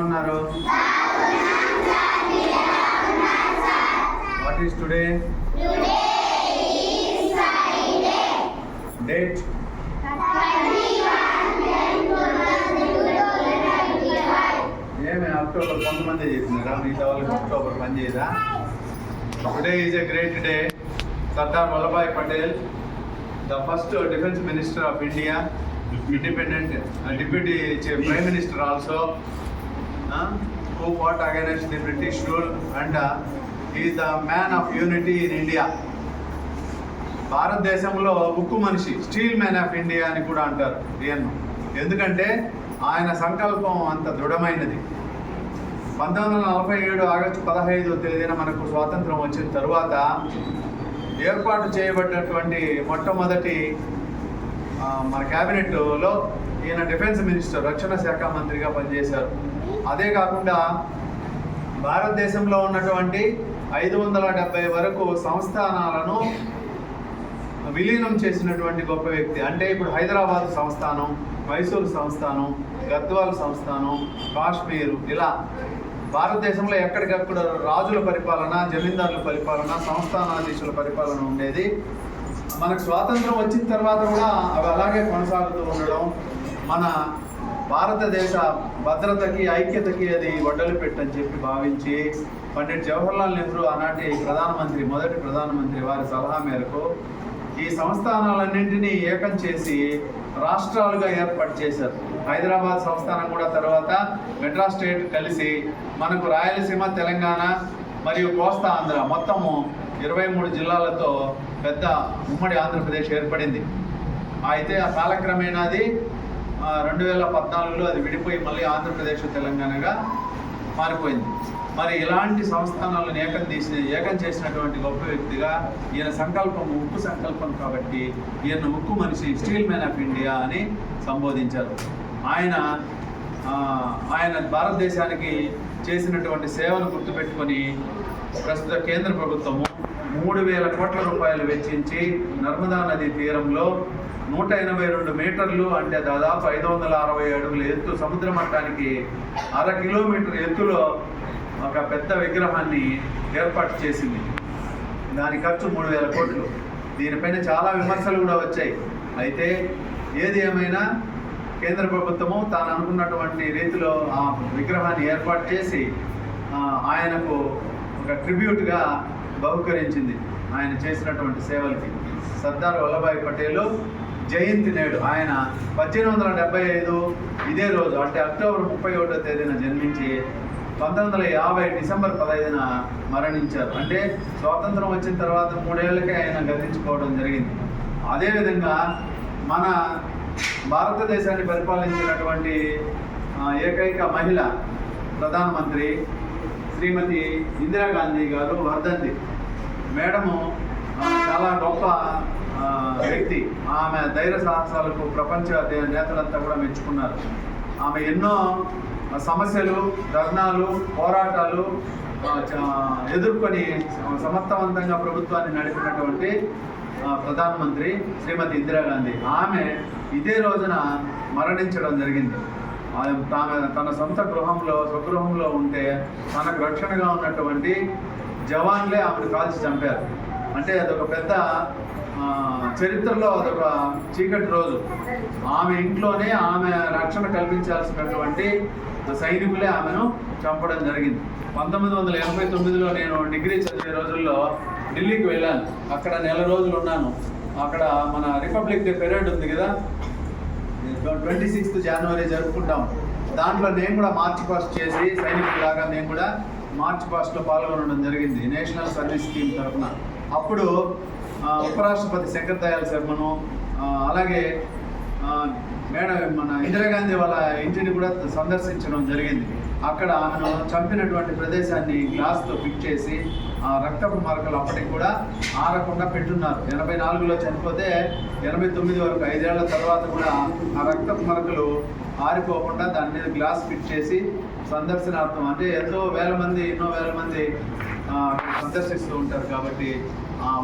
ఉన్నారు? What is today date ఏమి October కొంతమంది చేసినారా మిగతా వాళ్ళకి అక్టోబర్ పని చేయదా today is a great day Sardar Vallabhbhai Patel the first defence minister of India independent deputy prime minister also who fought against the British rule and uh, he is the man of unity in India. భారతదేశంలో ఉక్కు మనిషి steel man of India అని కూడా అంటారు ఈయన్ను ఎందుకంటే ఆయన సంకల్పం అంత దృఢమైనది. పంతొమ్మిది వందల నలభై ఏడు ఆగస్టు పదహైదు తేదీన మనకు స్వాతంత్రం వచ్చిన తరువాత ఏర్పాటు చేయబడినటువంటి మొట్టమొదటి మన క్యాబినెట్లో ఈయన డిఫెన్స్ మినిస్టర్ రక్షణ శాఖ మంత్రిగా పనిచేశారు. అదే కాకుండా భారతదేశంలో ఉన్నటువంటి ఐదు వందల డెబ్బై వరకు సంస్థానాలను విలీనం చేసినటువంటి గొప్ప వ్యక్తి. అంటే ఇప్పుడు హైదరాబాద్ సంస్థానం మైసూరు సంస్థానం గద్వాల్ సంస్థానం కాశ్మీర్ ఇలా భారతదేశంలో ఎక్కడికక్కడ రాజుల పరిపాలన జమీందారుల పరిపాలన సంస్థానాధీశుల పరిపాలన ఉండేది. మనకు స్వాతంత్రం వచ్చిన తర్వాత కూడా అవి అలాగే కొనసాగుతూ ఉండడం మన భారతదేశ భద్రతకి ఐక్యతకి అది వడ్డలు పెట్టని చెప్పి భావించి పండిట్ జవహర్లాల్ నెహ్రూ ఆనాటి ప్రధానమంత్రి మొదటి ప్రధానమంత్రి వారి సలహా మేరకు ఈ సంస్థానాలన్నింటినీ ఏకం చేసి రాష్ట్రాలుగా ఏర్పాటు చేశారు. హైదరాబాద్ సంస్థానం కూడా తర్వాత మెడ్రాస్ స్టేట్ కలిసి మనకు రాయలసీమ తెలంగాణ మరియు కోస్తా ఆంధ్ర మొత్తము ఇరవై మూడు జిల్లాలతో పెద్ద ఉమ్మడి ఆంధ్రప్రదేశ్ ఏర్పడింది. అయితే ఆ కాలక్రమేణాది రెండు వేల పద్నాలుగులో అది విడిపోయి మళ్ళీ ఆంధ్రప్రదేశ్ తెలంగాణగా మారిపోయింది. మరి ఇలాంటి సంస్థానాలను ఏకం తీసిన ఏకం చేసినటువంటి గొప్ప వ్యక్తిగా ఈయన సంకల్పం ఉక్కు సంకల్పం కాబట్టి ఈయన ఉక్కు మనిషి స్టీల్ మ్యాన్ ఆఫ్ ఇండియా అని సంబోధించారు. ఆయన ఆయన భారతదేశానికి చేసినటువంటి సేవను గుర్తుపెట్టుకొని ప్రస్తుత కేంద్ర ప్రభుత్వము మూడు వేల కోట్ల రూపాయలు వెచ్చించి నర్మదా నది తీరంలో నూట ఎనభై రెండు మీటర్లు అంటే దాదాపు ఐదు వందల అరవై అడుగుల ఎత్తు సముద్ర మట్టానికి అర కిలోమీటర్ ఎత్తులో ఒక పెద్ద విగ్రహాన్ని ఏర్పాటు చేసింది. దాని ఖర్చు మూడు వేల కోట్లు. దీనిపైన చాలా విమర్శలు కూడా వచ్చాయి. అయితే ఏది ఏమైనా కేంద్ర ప్రభుత్వము తాను అనుకున్నటువంటి రీతిలో ఆ విగ్రహాన్ని ఏర్పాటు చేసి ఆయనకు ఒక ట్రిబ్యూట్గా బహుకరించింది. ఆయన చేసినటువంటి సేవలకి. సర్దార్ వల్లభాయ్ పటేల్ జయంతి నేడు. ఆయన పద్దెనిమిది వందల డెబ్బై ఐదు ఇదే రోజు అంటే అక్టోబర్ ముప్పై ఒకటో తేదీన జన్మించి పంతొమ్మిది వందల యాభై డిసెంబర్ పదహైదున మరణించారు. అంటే స్వాతంత్రం వచ్చిన తర్వాత మూడేళ్ళకే ఆయన గతించుకోవడం జరిగింది. అదేవిధంగా మన భారతదేశాన్ని పరిపాలించినటువంటి ఏకైక మహిళ ప్రధానమంత్రి శ్రీమతి ఇందిరాగాంధీ గారు వర్ధంతి. మేడము చాలా గొప్ప వ్యక్తి. ఆమె ధైర్య సాహసాలకు ప్రపంచ నేతలంతా కూడా మెచ్చుకున్నారు. ఆమె ఎన్నో సమస్యలు ధర్నాలు పోరాటాలు చ- ఎదుర్కొని సమర్థవంతంగా ప్రభుత్వాన్ని నడిపినటువంటి ప్రధానమంత్రి శ్రీమతి ఇందిరాగాంధీ ఆమె ఇదే రోజున మరణించడం జరిగింది. ఆమె తన సొంత గృహంలో స్వగృహంలో ఉంటే తనకు రక్షణగా ఉన్నటువంటి జవాన్లే ఆమెను కాల్చి చంపారు. అంటే అదొక పెద్ద చరిత్రలో అదొక చీకటి రోజు. ఆమె ఇంట్లోనే ఆమె రక్షణ కల్పించాల్సినటువంటి సైనికులే ఆమెను చంపడం జరిగింది. పంతొమ్మిది వందల ఎనభై తొమ్మిదిలో నేను డిగ్రీ చదివే రోజుల్లో ఢిల్లీకి వెళ్ళాను. అక్కడ నెల రోజులు ఉన్నాను. అక్కడ మన రిపబ్లిక్ డే పెరేడ్ ఉంది కదా? ట్వంటీ సిక్స్త్ జనవరి జరుపుకుంటాం. దాంట్లో నేను కూడా మార్చ్ పాస్ట్ చేసి సైనికులాగా నేను కూడా మార్చ్ పాస్ట్లో పాల్గొనడం జరిగింది. నేషనల్ సర్వీస్ స్కీమ్ తరఫున. అప్పుడు ఉపరాష్ట్రపతి శంకర్ దయాల్ శర్మను అలాగే మేడం మన ఇందిరాగాంధీ వాళ్ళ ఇంటిని కూడా సందర్శించడం జరిగింది. అక్కడ ఆమెను చంపినటువంటి ప్రదేశాన్ని గ్లాస్తో ఫిట్ చేసి ఆ రక్తపు మరకలు అప్పటికి కూడా ఆరకుండా పెట్టున్నారు. ఎనభై నాలుగులో చనిపోతే ఎనభై తొమ్మిది వరకు ఐదేళ్ళ తర్వాత కూడా ఆ రక్తపు మరకలు ఆరిపోకుండా దాని మీద గ్లాస్ ఫిట్ చేసి సందర్శనార్థం అంటే ఎంతో వేల మంది ఎన్నో వేల మంది సందర్శిస్తూ ఉంటారు కాబట్టి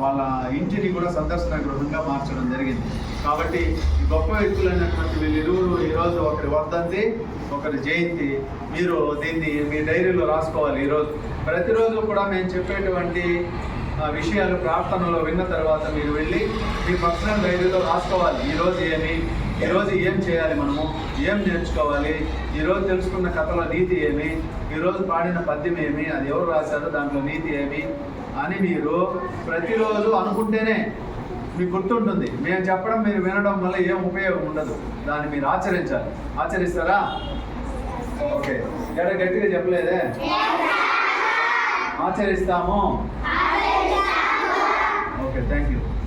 వాళ్ళ ఇంటిని కూడా సందర్శన గృహంగా మార్చడం జరిగింది. కాబట్టి ఈ గొప్ప వ్యక్తులైనటువంటి వీళ్ళిరువురు ఈరోజు ఒకరి వర్ధంతి ఒకరి జయంతి. మీరు దీన్ని మీ డైరీలో రాసుకోవాలి ఈరోజు. ప్రతిరోజు కూడా మేము చెప్పేటువంటి విషయాలు ప్రార్థనలో విన్న తర్వాత మీరు వెళ్ళి మీ పర్సనల్ డైరీలో రాసుకోవాలి. ఈరోజు ఏమి? ఈరోజు ఏం చేయాలి మనము? ఏం నేర్చుకోవాలి? ఈరోజు తెలుసుకున్న కథలో నీతి ఏమి? ఈరోజు పాడిన పద్యం ఏమి? అది ఎవరు రాశారు? దాంట్లో నీతి ఏమి? అని మీరు ప్రతిరోజు అనుకుంటేనే మీకు గుర్తుంటుంది. మేము చెప్పడం మీరు వినడం వల్ల ఏం ఉపయోగం ఉండదు. దాన్ని మీరు ఆచరించాలి. ఆచరిస్తారా? ఓకే. ఎక్కడ గట్టిగా చెప్పలేదే? ఆచరిస్తాము. Okay, thank you.